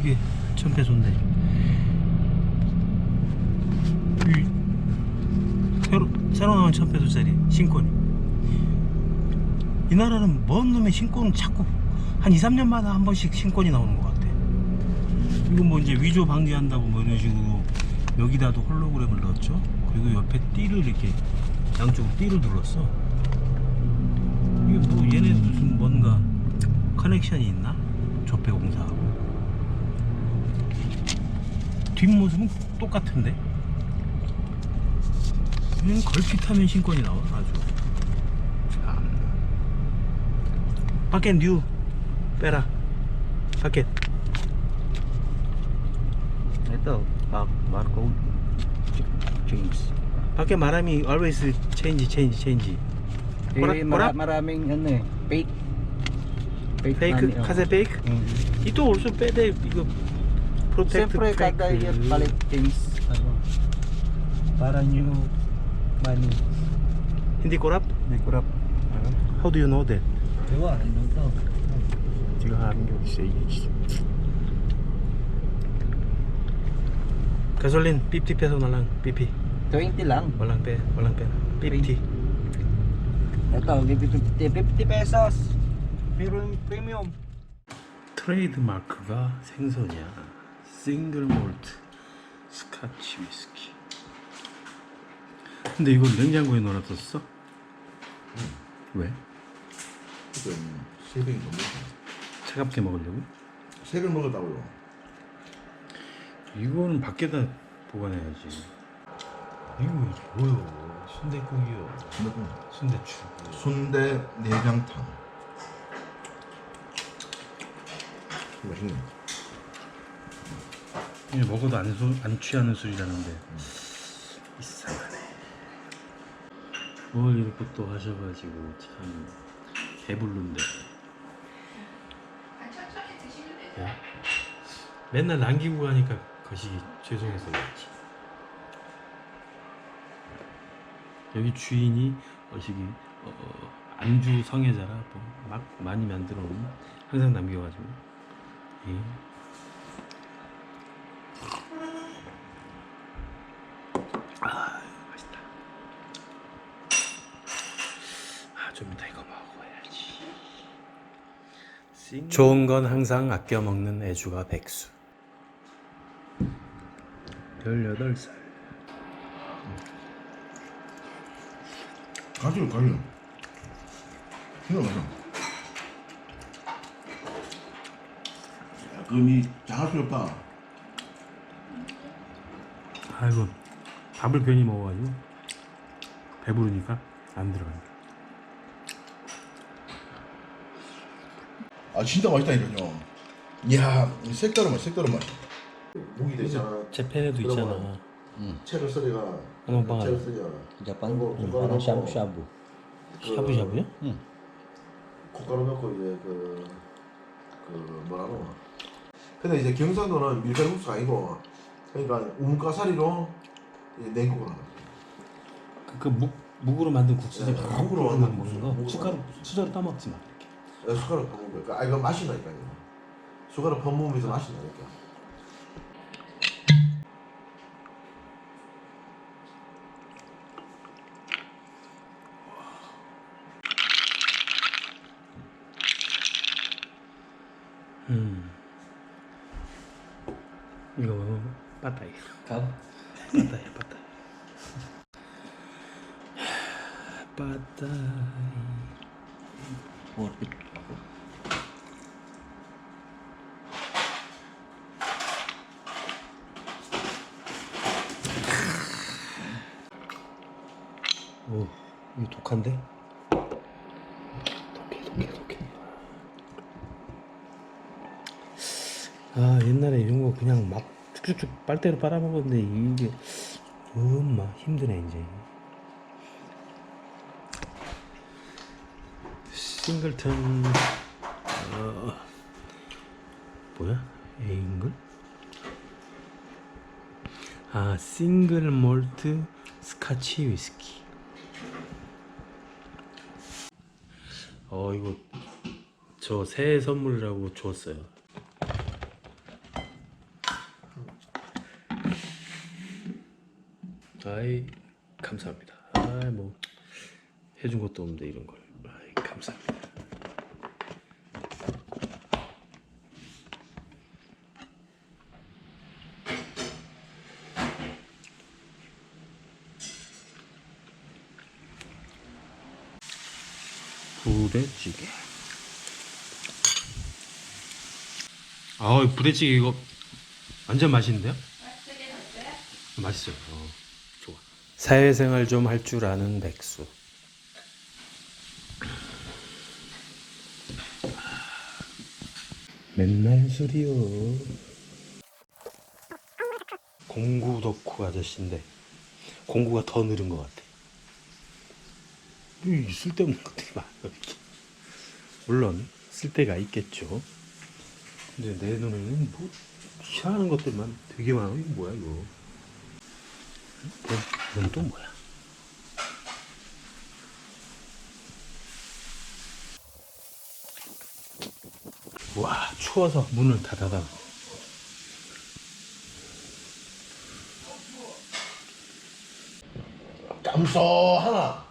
이게 천패소인데. 이 새로 새로 나온 천패소짜리 신권이 이 나라는 먼 놈의 신권은 자꾸 한 2, 3년마다 한 번씩 신권이 나오는 것 같아. 이거 뭐 이제 위조 방지한다고 뭐 이런 식으로 여기다도 홀로그램을 넣었죠? 그리고 옆에 띠를 이렇게 양쪽으로 띠를 둘렀어. 이게 뭐 얘네 무슨 뭔가 커넥션이 있나? 조폐 공사하고 뒷모습은 똑같은데 얘는 걸핏하면 신권이 나와 아주 참 파켓 뉴 빼라 Ito, Mark, barcode. Change. 파켓 말함이 always change change change Eh, mara- maraming ano eh, fake. Fake, 페이크 oh. 카세 페이크 Mm. 이또 올수 빼대 이거 프로텍트 Siyempre, kada year palit change. Ano, para new money. hindi korap kurap. Ano? how do you know that Diba, ano to? 지금 하는 게 어딨어 이게 가솔린 50 peso na lang 50 20 lang. walang pe walang pera 50 Ito, 50, 50 pesos. Pero yung premium. 트레이드 마크가 생선이야 싱글 몰트 스카치 위스키 근데 이걸 냉장고에 넣어놨었어? 왜? 지금 새벽이 너무 차갑게 먹으려고? 새벽 먹었다고요. 이거는 밖에다 보관해야지 이거 뭐요? 순대국이요 순대추 순대 내장탕. 맛있네. 이게 먹어도 안, 수, 안 취하는 술이라는데. 이상하네. 뭘 이렇게 또 하셔가지고 참 배불른데. 야, 맨날 남기고 가니까 거시기 죄송해서 그렇지. 여기 주인이 어시기 어, 어, 안주 성애자라 뭐 막 많이 만들어 놓으면 항상 남겨가지고. 예. 아 맛있다 아 좀 이따 이거 먹어야지 좋은 건 항상 아껴 먹는 애주가 백수 18살 가지고 가지고. 이거 맞아. 야, 그럼 이 필요 없다. 아이고 밥을 괜히 먹어가지고 배부르니까 안 들어가요 아 진짜 맛있다니까요. 이야 이 색다른 맛 색다른 맛. 무기 되잖아. 제 팬에도 있잖아 채를. 어머, 빵 채를 알아. 썰어가. Japan, Ano, mm, kung parang ano, shabu-shabu. 샤브샤브요? 고가루 넣고 이제 그, 그 뭐라노 근데 이제 경상도는 밀가루국수가 아니고 그러니까 우뭇가사리로 이제 냉국을 하는 그, 그 묵, 묵으로 만든 국수지 네, 묵으로 막 만든 먹는 국수, 거 묵으로 국수. 수저로 떠먹지 마 야, 숟가락 퍼먹는 거야 아 이거 맛이 나니까요 숟가락 퍼먹으면서 맛이 나니까 음. 이거 빠따이 Cab? 빠따이 빠따이 빠따이 40. 오 이거 독한데? 독해 독해 독해 아 옛날에 이런 거 그냥 막 쭉쭉쭉 빨대로 빨아먹었는데 이게 엄마 힘드네 이제 싱글턴 어, 뭐야? 에잉글? 아 싱글 몰트 스카치 위스키 어 이거 저 새해 선물이라고 줬어요. 아이 감사합니다. 아뭐 해준 것도 없는데 이런 걸. 아이 감사합니다. 부대찌개. 아, 부대찌개 이거 완전 맛있는데요? 맛있어요. 어, 좋아. 사회생활 좀 할 줄 아는 백수. 맨날 술이요. 공구 덕후 아저씨인데 공구가 더 늘은 것 같아. 이 쓸데없는 것들이 많아. 물론 쓸데가 있겠죠. 근데 내 눈에는 뭐 희한한 것들만 되게 많아. 이거 뭐야 이거? 어, 이건 또 뭐야? 와 추워서 문을 다 닫아. 깜써 하나.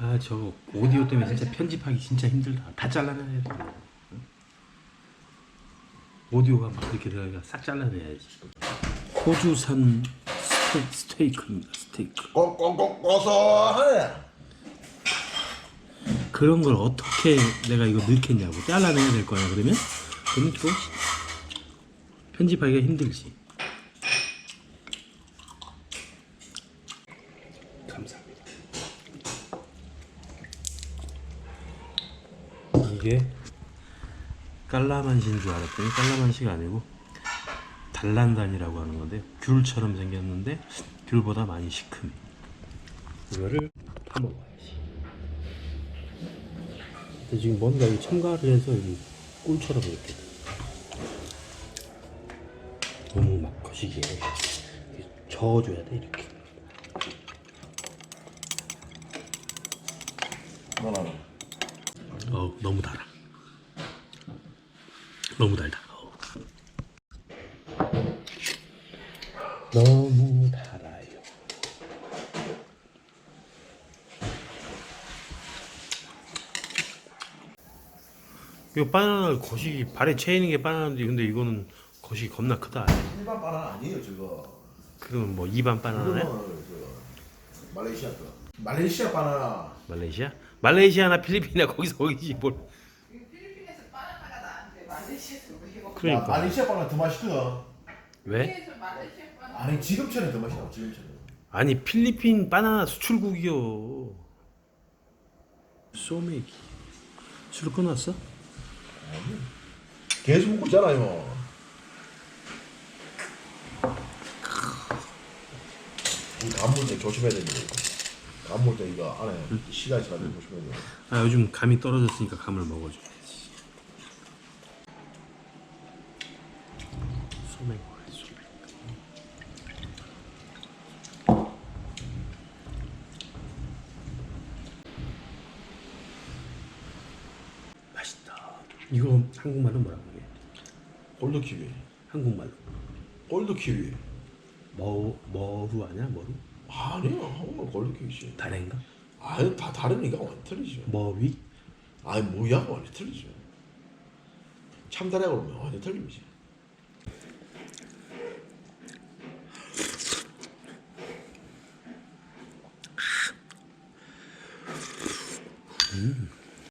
아 저거 오디오 때문에 진짜 편집하기 진짜 힘들다. 다 잘라내야 돼. 응? 오디오가 막 그렇게 들어가니까 싹 잘라내야지. 호주산 스테, 스테이크입니다. 스테이크. 꼭꼭꼭 고소하네. 그런 걸 어떻게 내가 이거 넣겠냐고 잘라내야 될 거야 그러면 그러면 또 편집하기가 힘들지 감사합니다 이게 깔라만시인 줄 알았더니 깔라만시가 아니고 달란단이라고 하는 건데 귤처럼 생겼는데 귤보다 많이 시큼해. 이거를 파먹어야지. 근데 지금 뭔가 이 첨가를 해서 이 꿀처럼 이렇게 너무 막 거시기에 저어줘야 돼 이렇게. 어 너무 달아 너무 달다 어. 너무 달아요 이거 바나나 거시기 발에 채이는 게 바나나인데 근데 이거는 거시기 겁나 크다 일반 바나나 아니에요 저거. 그러면 뭐 입안 바나나네? 그거는 그 말레이시아 거. 말레이시아 바나나. 말레이시아? 말레이시아나 필리핀이나 거기서 거기지 뭘 필리핀에서 바나나가 나한테 말레이시아에서 왜 먹어? 아, 그러니까 말레이시아 바나나 더 맛있거든. 왜? 말레이시아 아니 지금처럼 더 맛있다. 지금처럼. 아니 필리핀 바나나 수출국이요 소메기 술 끊었어? 계속 먹고 있잖아요. 이 간물때 조심해야 됩니다. 이거. 간물때 이거 안에 시간이 지나면 조심해야 돼요. 아 요즘 감이 떨어졌으니까 감을 먹어줘 맛있다 이거 한국말로 뭐라고 해? 골드 키위. 한국말로 골드 키위. 머, 머루 아니야 머루? 아니요, 한국말 골드 키위지. 다른가? 아유 다 다르니까 완전 틀리죠. 머위? 아니 뭐야 완전 틀리죠. 참다라고 그러면 완전 틀리지.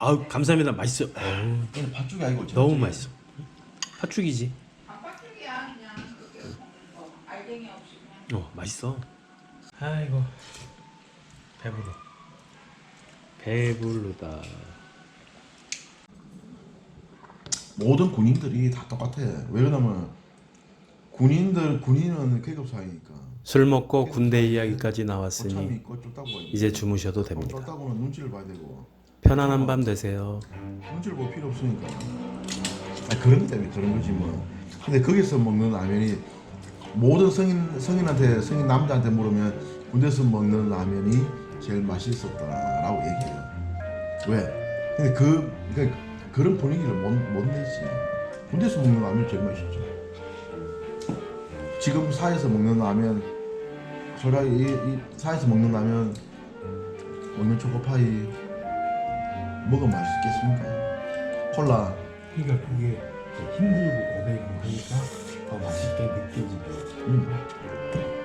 아우 감사합니다. 맛있어요 어우, 얘는 팥죽이 아니고 너무 맛있어. 팥죽이지. 단팥죽이야. 그냥 그렇게 거. 알갱이 없이 그냥. 어 맛있어. 아이고. 배부르 배부르다. 모든 군인들이 다 똑같아. 왜 그러냐면 군인들 군인은 계급 사이니까. 술 먹고 군대 이야기까지 나왔으니 있고 이제 주무셔도 됩니다. 좁다고는 눈치를 봐야 되고 편안한 밤 되세요 눈치를 볼 필요 없으니까. 아, 그런 것 때문에 그런 거지 뭐. 근데 거기서 먹는 라면이 모든 성인 성인한테 성인 남자한테 물으면 군대에서 먹는 라면이 제일 맛있었다라고 얘기해요. 왜? 근데 그 그러니까 그런 분위기를 못, 못 내지. 군대에서 먹는 라면이 제일 맛있죠. 지금 사에서 먹는 라면 솔직히 이, 이 사에서 먹는 라면 먹는 초코파이 먹으면 맛있겠습니까? 콜라 그러니까 그게 힘들고 고되고 하니까 더 맛있게 느껴지죠. 음.